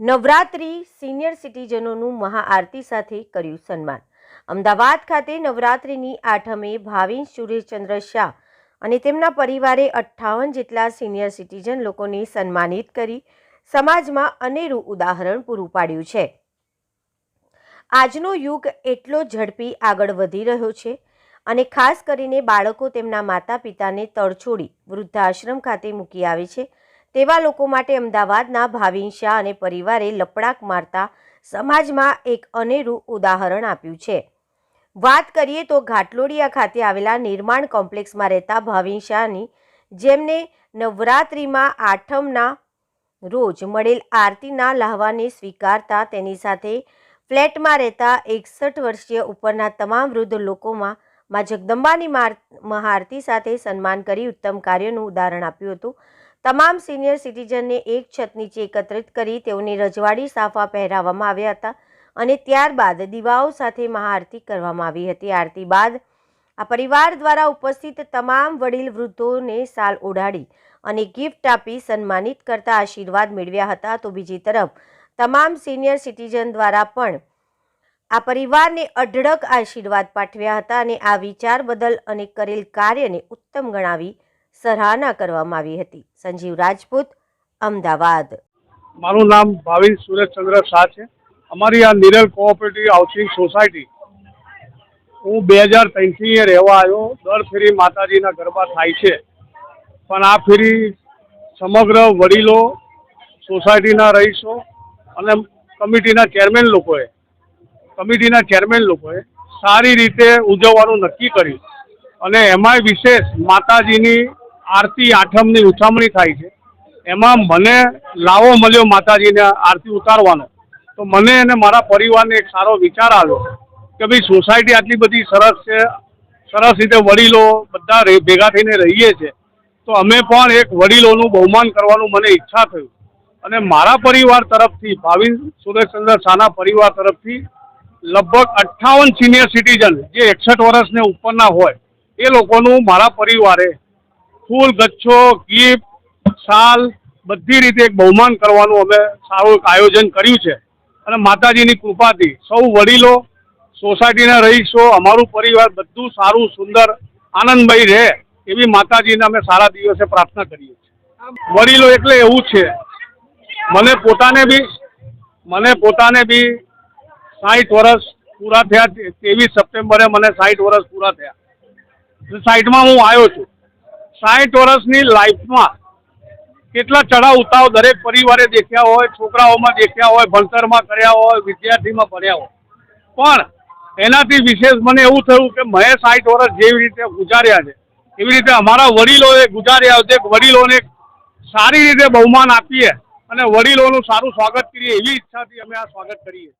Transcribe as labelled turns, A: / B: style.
A: Navratri senior સિટીઝનોનું મહાઆરતી સાથે કર્યું સન્માન. અમદાવાદ ખાતે નવરાત્રિની આઠમે ભાવિન સુરેશચંદ્ર શાહ અને તેમના પરિવારે અઠ્ઠાવન જેટલા સિનિયર સિટીઝન લોકોને સન્માનિત કરી સમાજમાં અનેરું ઉદાહરણ પૂરું પાડ્યું છે. આજનો યુગ એટલો ઝડપી આગળ વધી રહ્યો છે અને ખાસ કરીને બાળકો તેમના માતા પિતાને તડછોડી વૃદ્ધાશ્રમ ખાતે મૂકી આવે છે તેવા લોકો માટે અમદાવાદના ભાવિન શાહ અને પરિવારે લપડાક મારતા સમાજમાં એક અનેરું ઉદાહરણ આપ્યું છે. વાત કરીએ તો ઘાટલોડિયા ખાતે આવેલા નિર્માણ કોમ્પ્લેક્સમાં રહેતા ભાવિન શાહની, જેમને નવરાત્રિમાં આઠમના રોજ મળેલ આરતીના લહાવાને સ્વીકારતા તેની સાથે ફ્લેટમાં રહેતા એકસઠ વર્ષીય ઉપરના તમામ વૃદ્ધ લોકોમાં માં જગદંબાની મહાઆરતી સાથે સન્માન કરી ઉત્તમ કાર્યનું ઉદાહરણ આપ્યું હતું. તમામ સિનિયર સિટીઝનને એક છત નીચે એકત્રિત કરી તેઓને રજવાડી સાફા પહેરાવવામાં આવ્યા હતા અને ત્યારબાદ દીવાઓ સાથે મહાઆરતી કરવામાં આવી હતી. આરતી બાદ આ પરિવાર દ્વારા ઉપસ્થિત તમામ વડીલ વૃદ્ધોને સાલ ઓઢાડી અને ગિફ્ટ આપી સન્માનિત કરતા આશીર્વાદ મેળવ્યા હતા. તો બીજી તરફ તમામ સિનિયર સિટીઝન દ્વારા પણ આ પરિવારને અઢળક આશીર્વાદ પાઠવ્યા હતા અને આ વિચાર બદલ અને કરેલ કાર્યને ઉત્તમ ગણાવી સરાહના કરવામાં આવી હતી. સંજીવ રાજપૂત, અમદાવાદ.
B: મારું નામ ભાવિન સુરેશચંદ્ર શાહ છે. અમારી આ નિરલ કોઓપરેટિવ હાઉસિંગ સોસાયટી હું બે હજાર ત્રણથી રહેવા આવ્યો. દર ફેરી માતાજીના ગરબા થાય છે. પણ આ ફેરી સમગ્ર વડીલો, સોસાયટીના રહીશો અને કમિટીના ચેરમેન લોકોએ, કમિટીના ચેરમેન લોકોએ સારી રીતે ઉજવવાનું નક્કી કર્યું. અને એમાંય વિશેષ માતાજીની આરતી આઠમની ઉછામણી થાય છે. એમાં મને લાવો મળ્યો માતાજીને આરતી ઉતારવાનો. તો મને અને મારા પરિવારને એક સારો વિચાર આવ્યો કે ભાઈ સોસાયટી આટલી બધી સરસ છે, સરસ રીતે વડીલો બધા ભેગા થઈને રહીએ છે. તો અમે પણ એક વડીલોનું બહુમાન કરવાનું મને ઈચ્છા થયું. અને મારા પરિવાર તરફથી, ભાવિન સુરેશચંદ્ર શાહના પરિવાર તરફથી લગભગ અઠ્ઠાવન સિનિયર સિટીઝન જે એકસઠ વર્ષને ઉપરના હોય, એ લોકોનું મારા પરિવારે ફૂલ, ગચ્છો ગિફ્ટ શાલ, બધી રીતે એક બહુમાન કરવાનું અમે સારું આયોજન કર્યું છે. અને માતાજીની કૃપાથી સૌ વડીલો, સોસાયટીના રહીશો, અમારું પરિવાર બધું સારું, સુંદર, આનંદમય રહે એવી માતાજીને અમે સારા દિવસે પ્રાર્થના કરીએ છીએ. વડીલો એટલે એવું છે, મને પોતાને બી, મને પોતાને બી સાઠ વર્ષ પૂરા થયા, ત્રેવીસ સપ્ટેમ્બરે મને સાઠ વર્ષ પૂરા થયા. સાઠમાં હું આવ્યો છું. સાઠ વર્ષની લાઈફમાં કેટલા ચઢાવ ઉતાવ દરેક પરિવારે દેખ્યા હોય, છોકરાઓમાં દેખ્યા હોય, ભણતરમાં કર્યા હોય, વિદ્યાર્થીમાં ભણ્યા હોય. પણ એનાથી વિશેષ મને એવું થયું કે મેં સાઠ વર્ષ જેવી રીતે ગુજાર્યા છે, એવી રીતે અમારા વડીલોએ ગુજાર્યા છે વડીલોને સારી રીતે બહુમાન આપીએ અને વડીલોનું સારું સ્વાગત કરીએ એવી ઈચ્છાથી અમે આ સ્વાગત કરીએ